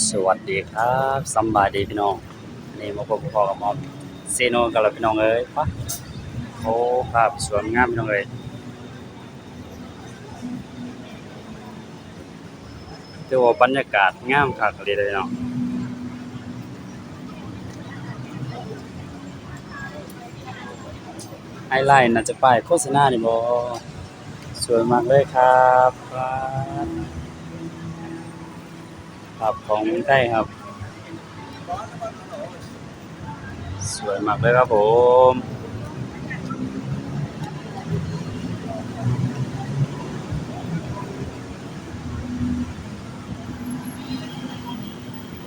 สวัสดีครับสำบายดีพี่น้องนี่มาพบกับพ่อกับมอมเซโนกันแล้วพี่น้องเอ้ยปะโอ้ครับสวยงามพี่น้องเอ้ยเรียกว่าบรรยากาศงามคักเลยเด้อพี่น้องไฮไลท์น่าจะป้ายโฆษณานี่บ่สวยมากเลยครับ ครับบของเมืองไทยครับ สวยมากเลยครับผม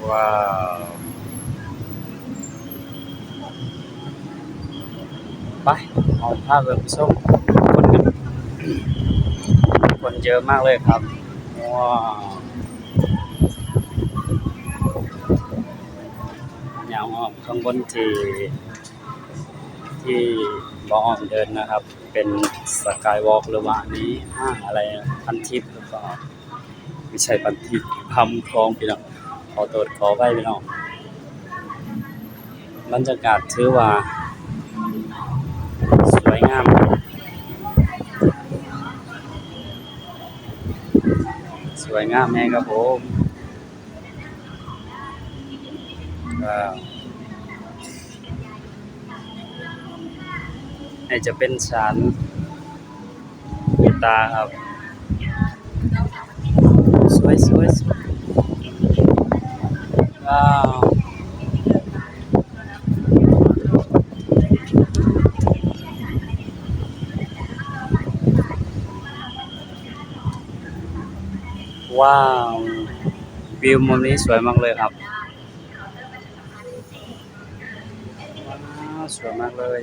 ว้าวไปเอาภาพไปส้มคนคนเยอะมากเลยครับว้าว ยาวออกข้างบนที่ที่บออมเดินนะครับ เป็นสกายวอล์กหรือว่านี้ห้างอะไรพันทิพย์หรือเปล่าไม่ใช่พันทิพย์พำคลองพี่น้องขอตรวจขอไปพี่น้องบรรยากาศถือว่า สวยงามสวยงามแม่ครับผมว้าว นี่จะเป็นชั้นปิดตาครับ สวยสวยสวยว้าวว้าว วิวมุมนี้สวยมากเลยครับ วยมากเลย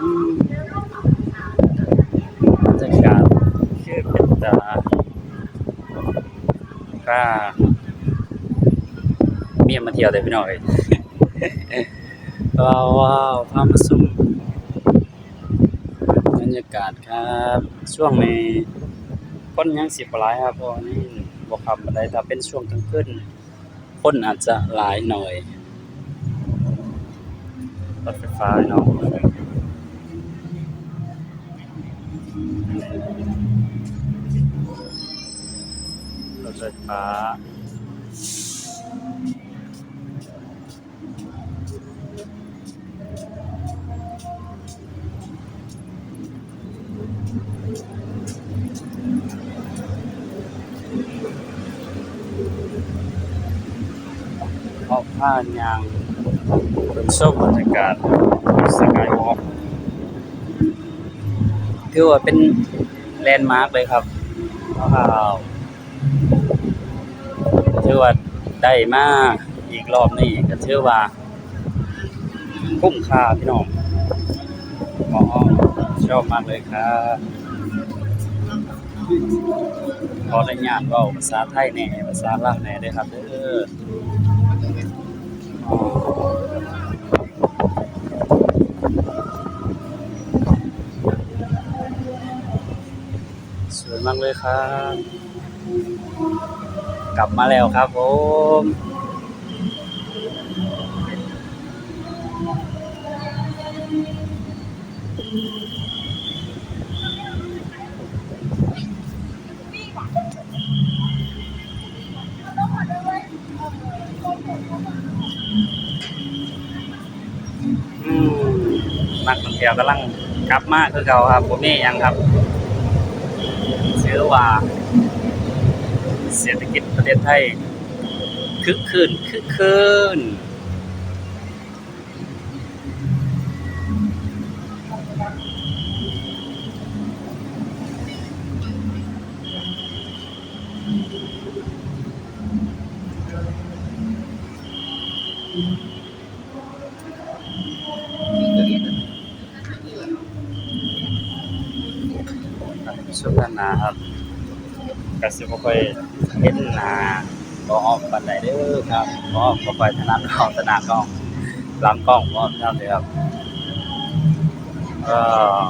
อืมบรรยากาศคือเป็นตาก็เมียมาเที่ยวได้พี่น้องเอ้ยว้าวว้าวพามาซุ่มบรรยากาศครับ ช่วงในี้นยังสิบหลายครับพราะว่านี่ บ่คำบันไดถ้าเป็นช่วงกลางคืนคนอาจจะหลายหน่อยรถไฟฟ้าเนาะรถไฟฟ้า ผ่านยางเป็นชมบรรยากาศสกายวอล์กถือว่าเป็นแลนด์มาร์กเลยครับว้าวถือว่าได้มากอีกรอบนี้ก็ถือว่าคุ้มค่าพี่น้องหมอชอบมากเลยครับขอได้ญาตเว่าภาษาไทยแน่ภาษาลาวแน่เด้ครับเด้ออ สวยมากเลยครับ กลับมาแล้วครับผมอืม นักท่องเที่ยวกำลังกลับมาคือเก่าครับผมนี่ยังครับถือว่า เศรษฐกิจประเทศไทยคึกคืนคึกคืน ก็สิบ่ค่อยเห็นหน้าบ่อกปานใดเด้อครับบ่บ่ค่อยถนัดเองถนัดกล้องหลังกล้องบ่ครับเด้อครับเอ่อ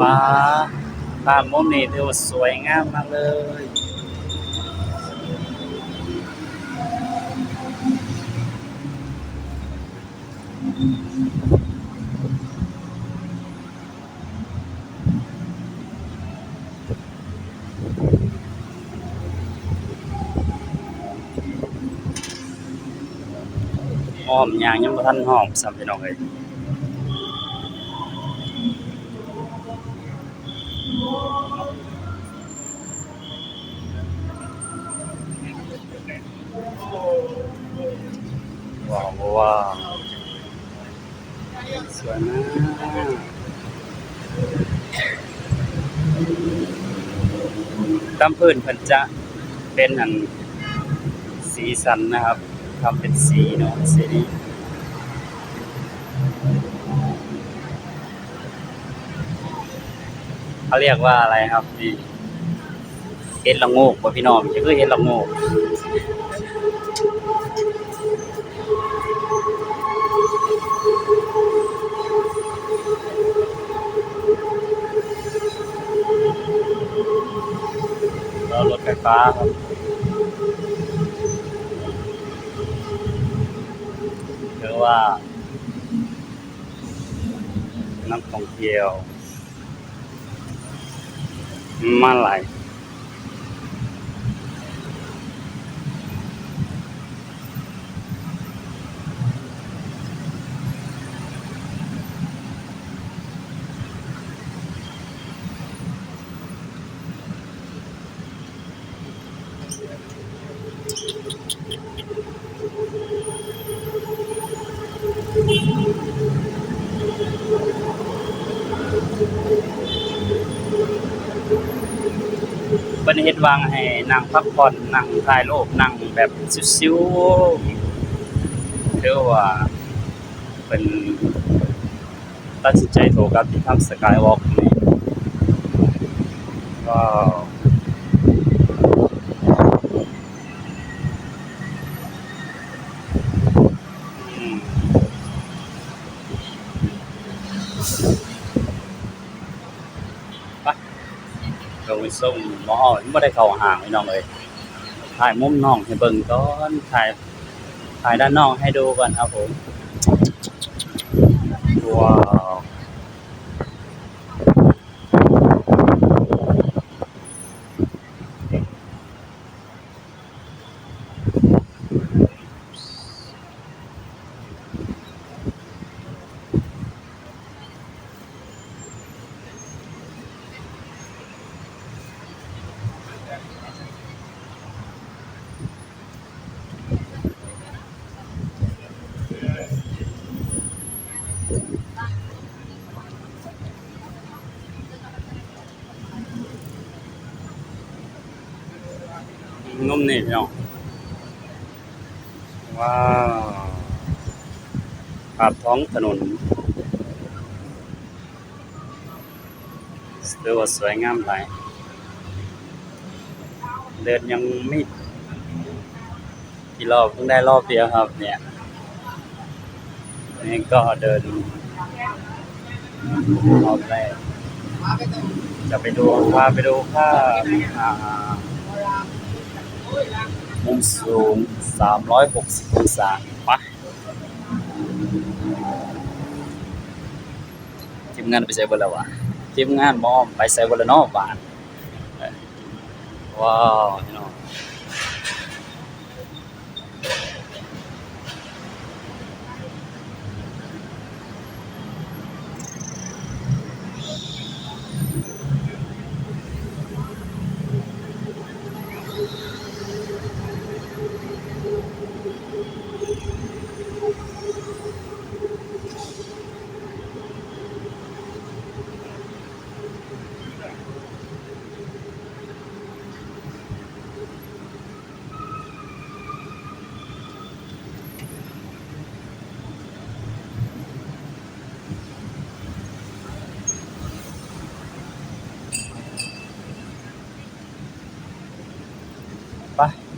ฟ้าฟ้ามุมนี้ดูสวยงามมากเลย หอมยางยังบ่ทันหอมสำพี่น้องเอ้ยว้าวว้าว สวยมากตามพื้นเพิ่นจะเป็นอันสีสันนะครับทำเป็นสีเนาะสีนี้เขาเรียกว่าอะไรครับนี่เห็ดละโงกบ่พี่น้องจะคือเห็ดละโงก รถไฟฟ้าครับหรือว่า น้ำท่องเที่ยวมาหลาย บันเฮ็ดวางให้นั่งพักผ่อนนั่งถ่ายรูปนั่งแบบซิวๆเรียกว่าเป็นตัดสินใจโทรกับที่ทำสกายวอล์กนี่ก็อืม ลงไป ส่งมออ้อยไม่ได้เข้าห่างพี่น้องเลยถ่ายมุมน้องให้เบิ่งก่อนถ่ายถ่ายด้านนอกให้ดูก่อนครับผมว้าว นุ่มนี่พี่น้องว้าวภาพท้องถนนถือว่าสวยงามหลายเดินยังไม่กี่รอบเพิ่งได้รอบเดียวครับเนี่ยนี่ก็เดินรอบแรกจะไปดูพาไปดูภาพอ่า มุมสูง 360 องศาไปทีมงานไปใส่เบอร์แล้ววะทีมงานมอมไปใส่เบอร์แล้วเนอกบ้านว้าวพี่น้อง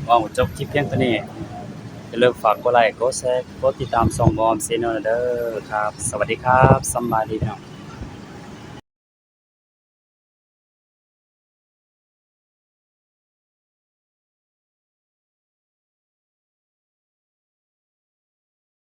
ว่าหมดจบคลิปเพียงเท่านี้อย่าลืมฝากกดไลค์กดแชร์กดติดตามส่องบอมเซนเนอร์เด้อครับ สวัสดีครับสมบาดีเนาะ